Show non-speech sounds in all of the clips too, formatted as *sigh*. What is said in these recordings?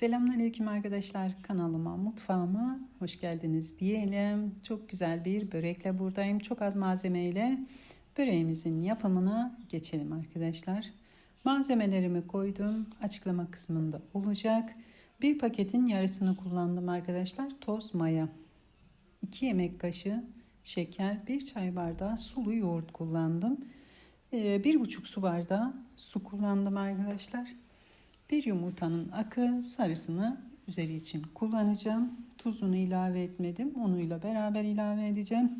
Selamünaleyküm arkadaşlar kanalıma mutfağıma hoş geldiniz diyelim. Çok güzel bir börekle buradayım. Çok az malzemeyle böreğimizin yapımına geçelim arkadaşlar. Malzemelerimi koydum. Açıklama kısmında olacak. Bir paketin yarısını kullandım arkadaşlar. Toz maya. 2 yemek kaşığı şeker, 1 çay bardağı sulu yoğurt kullandım. 1,5 su bardağı su kullandım arkadaşlar. Bir yumurtanın akı sarısını üzeri için kullanacağım. Tuzunu ilave etmedim. Unuyla beraber ilave edeceğim.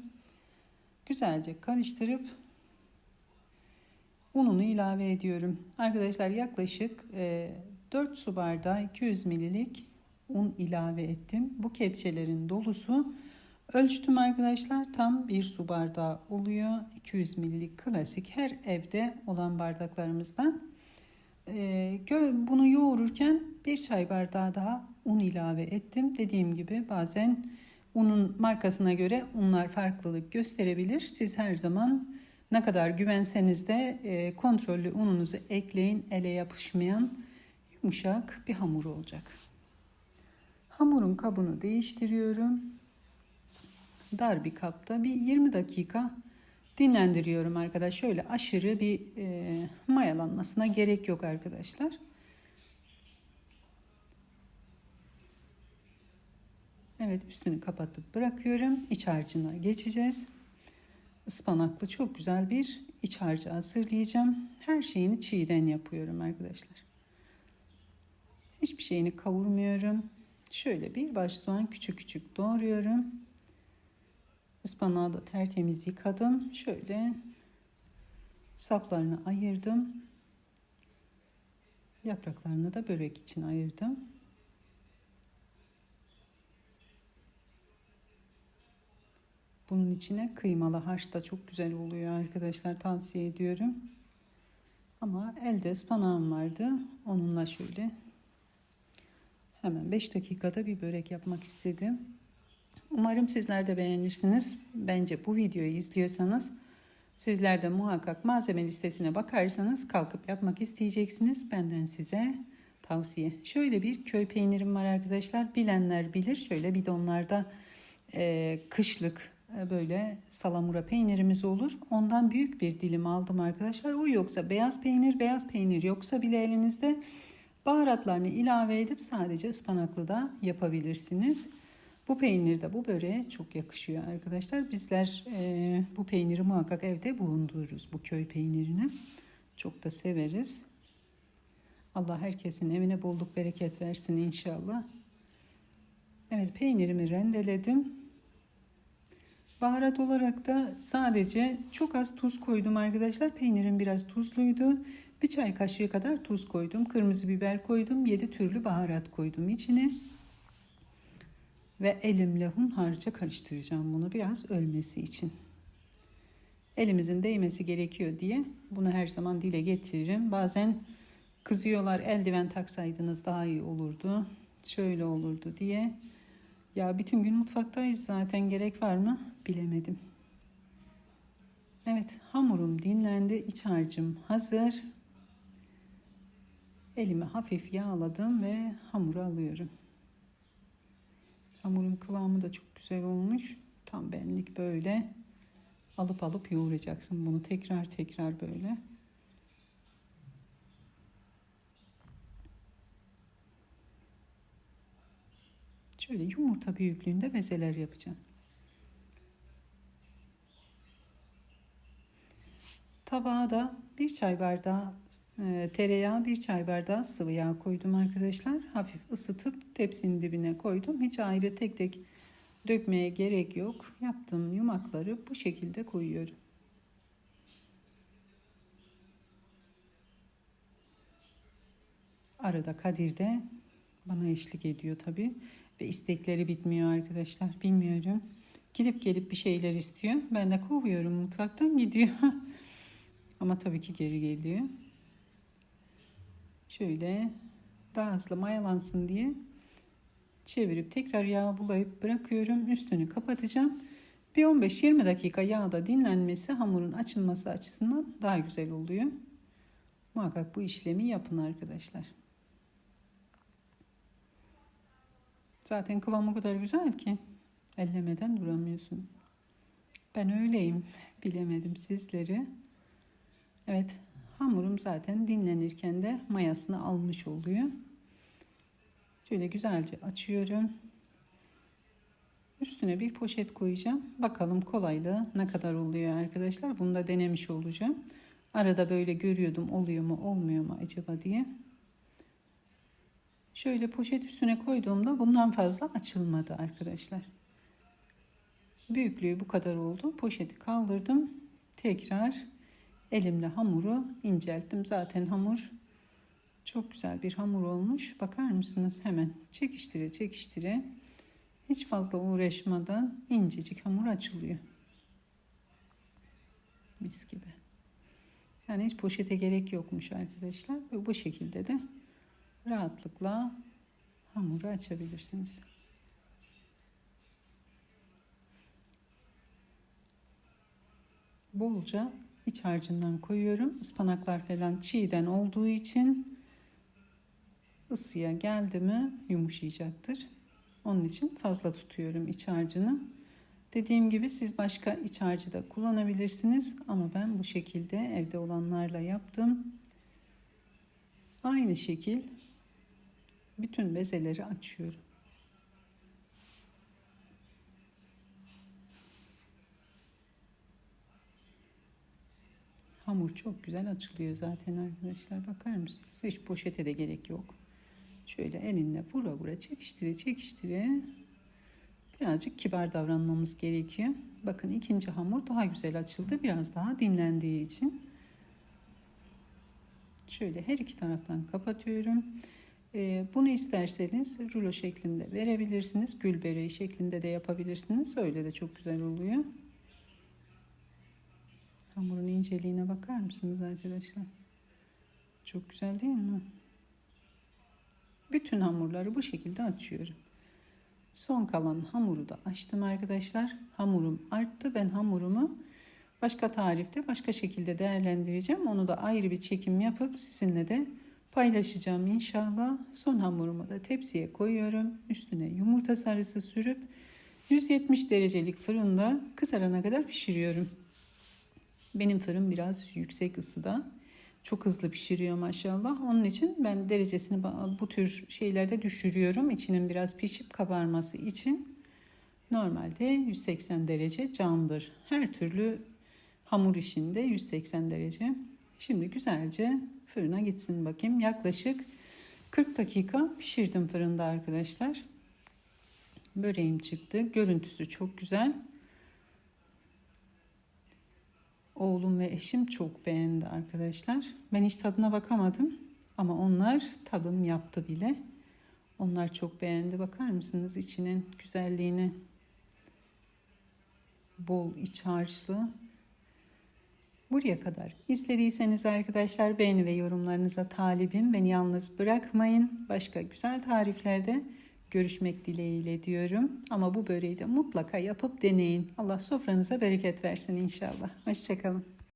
Güzelce karıştırıp ununu ilave ediyorum. Arkadaşlar yaklaşık 4 su bardağı 200 ml'lik un ilave ettim. Bu kepçelerin dolusu ölçtüm arkadaşlar. Tam 1 su bardağı oluyor. 200 ml'lik klasik her evde olan bardaklarımızdan. Ee, bunu yoğururken bir çay bardağı daha un ilave ettim. Dediğim gibi bazen unun markasına göre unlar farklılık gösterebilir. Siz her zaman ne kadar güvenseniz de e, kontrollü ununuzu ekleyin. Ele yapışmayan yumuşak bir hamur olacak. Hamurun kabını değiştiriyorum. Dar bir kapta bir 20 dakika dinlendiriyorum arkadaş. Şöyle aşırı bir e, mayalanmasına gerek yok arkadaşlar. Evet üstünü kapatıp bırakıyorum. İç harcına geçeceğiz. Ispanaklı çok güzel bir iç harcı hazırlayacağım. Her şeyini çiğden yapıyorum arkadaşlar. Hiçbir şeyini kavurmuyorum. Şöyle bir baş soğan küçük küçük doğruyorum. Ispanağı da tertemiz yıkadım. Şöyle saplarını ayırdım. Yapraklarını da börek için ayırdım. Bunun içine kıymalı harç da çok güzel oluyor arkadaşlar tavsiye ediyorum. Ama elde ıspanağım vardı. Onunla şöyle hemen 5 dakikada bir börek yapmak istedim. Umarım sizler de beğenirsiniz. Bence bu videoyu izliyorsanız sizler de muhakkak malzeme listesine bakarsanız kalkıp yapmak isteyeceksiniz. Benden size tavsiye. Şöyle bir köy peynirim var arkadaşlar. Bilenler bilir. Şöyle bidonlarda e, kışlık e, böyle salamura peynirimiz olur. Ondan büyük bir dilim aldım arkadaşlar. O yoksa beyaz peynir, beyaz peynir yoksa bile elinizde baharatlarını ilave edip sadece ıspanaklı da yapabilirsiniz. Bu peynir de bu böreğe çok yakışıyor arkadaşlar. Bizler e, bu peyniri muhakkak evde bulundururuz. Bu köy peynirini. Çok da severiz. Allah herkesin evine bolluk bereket versin inşallah. Evet peynirimi rendeledim. Baharat olarak da sadece çok az tuz koydum arkadaşlar. Peynirim biraz tuzluydu. Bir çay kaşığı kadar tuz koydum. Kırmızı biber koydum. 7 türlü baharat koydum içine. Ve elimle hunharca karıştıracağım bunu biraz ölmesi için. Elimizin değmesi gerekiyor diye bunu her zaman dile getiririm. Bazen kızıyorlar eldiven taksaydınız daha iyi olurdu. Şöyle olurdu diye. Ya bütün gün mutfaktayız zaten gerek var mı bilemedim. Evet hamurum dinlendi. iç harcım hazır. Elimi hafif yağladım ve hamuru alıyorum. Kıvamı da çok güzel olmuş. Tam benlik böyle alıp alıp yoğuracaksın bunu tekrar tekrar böyle. Şöyle yumurta büyüklüğünde bezeler yapacağım. Tabağa da bir çay bardağı e, tereyağı, bir çay bardağı sıvı yağ koydum arkadaşlar. Hafif ısıtıp tepsinin dibine koydum. Hiç ayrı tek tek dökmeye gerek yok. Yaptığım yumakları bu şekilde koyuyorum. Arada Kadir de bana eşlik ediyor tabi ve istekleri bitmiyor arkadaşlar. Bilmiyorum. Gidip gelip bir şeyler istiyor. Ben de kovuyorum mutfaktan gidiyor. *laughs* Ama tabii ki geri geliyor. Şöyle daha hızlı mayalansın diye çevirip tekrar yağ bulayıp bırakıyorum. Üstünü kapatacağım. Bir 15-20 dakika yağda dinlenmesi hamurun açılması açısından daha güzel oluyor. Muhakkak bu işlemi yapın arkadaşlar. Zaten kıvam o kadar güzel ki ellemeden duramıyorsun. Ben öyleyim. Bilemedim sizleri. Evet hamurum zaten dinlenirken de mayasını almış oluyor. Şöyle güzelce açıyorum. Üstüne bir poşet koyacağım. Bakalım kolaylığı ne kadar oluyor arkadaşlar. Bunu da denemiş olacağım. Arada böyle görüyordum oluyor mu olmuyor mu acaba diye. Şöyle poşet üstüne koyduğumda bundan fazla açılmadı arkadaşlar. Büyüklüğü bu kadar oldu. Poşeti kaldırdım. Tekrar elimle hamuru incelttim. Zaten hamur çok güzel bir hamur olmuş. Bakar mısınız? Hemen çekiştire çekiştire hiç fazla uğraşmadan incecik hamur açılıyor. Mis gibi. Yani hiç poşete gerek yokmuş arkadaşlar. Ve bu şekilde de rahatlıkla hamuru açabilirsiniz. Bolca iç harcından koyuyorum. Ispanaklar falan çiğden olduğu için ısıya geldi mi yumuşayacaktır. Onun için fazla tutuyorum iç harcını. Dediğim gibi siz başka iç harcı da kullanabilirsiniz ama ben bu şekilde evde olanlarla yaptım. Aynı şekil bütün bezeleri açıyorum. Hamur çok güzel açılıyor zaten arkadaşlar. Bakar mısınız? Hiç poşete de gerek yok. Şöyle elinle vura vura çekiştire çekiştire birazcık kibar davranmamız gerekiyor. Bakın ikinci hamur daha güzel açıldı. Biraz daha dinlendiği için. Şöyle her iki taraftan kapatıyorum. Ee, bunu isterseniz rulo şeklinde verebilirsiniz. Gül böreği şeklinde de yapabilirsiniz. Öyle de çok güzel oluyor. Hamurun inceliğine bakar mısınız arkadaşlar? Çok güzel değil mi? Bütün hamurları bu şekilde açıyorum. Son kalan hamuru da açtım arkadaşlar. Hamurum arttı. Ben hamurumu başka tarifte başka şekilde değerlendireceğim. Onu da ayrı bir çekim yapıp sizinle de paylaşacağım inşallah. Son hamurumu da tepsiye koyuyorum. Üstüne yumurta sarısı sürüp 170 derecelik fırında kızarana kadar pişiriyorum. Benim fırın biraz yüksek ısıda. Çok hızlı pişiriyor maşallah. Onun için ben derecesini bu tür şeylerde düşürüyorum. İçinin biraz pişip kabarması için. Normalde 180 derece candır. Her türlü hamur işinde 180 derece. Şimdi güzelce fırına gitsin bakayım. Yaklaşık 40 dakika pişirdim fırında arkadaşlar. Böreğim çıktı. Görüntüsü çok güzel. Oğlum ve eşim çok beğendi arkadaşlar. Ben hiç tadına bakamadım ama onlar tadım yaptı bile. Onlar çok beğendi. Bakar mısınız içinin güzelliğine? Bol iç harçlı. Buraya kadar izlediyseniz arkadaşlar beğeni ve yorumlarınıza talibim. Beni yalnız bırakmayın. Başka güzel tariflerde görüşmek dileğiyle diyorum. Ama bu böreği de mutlaka yapıp deneyin. Allah sofranıza bereket versin inşallah. Hoşçakalın.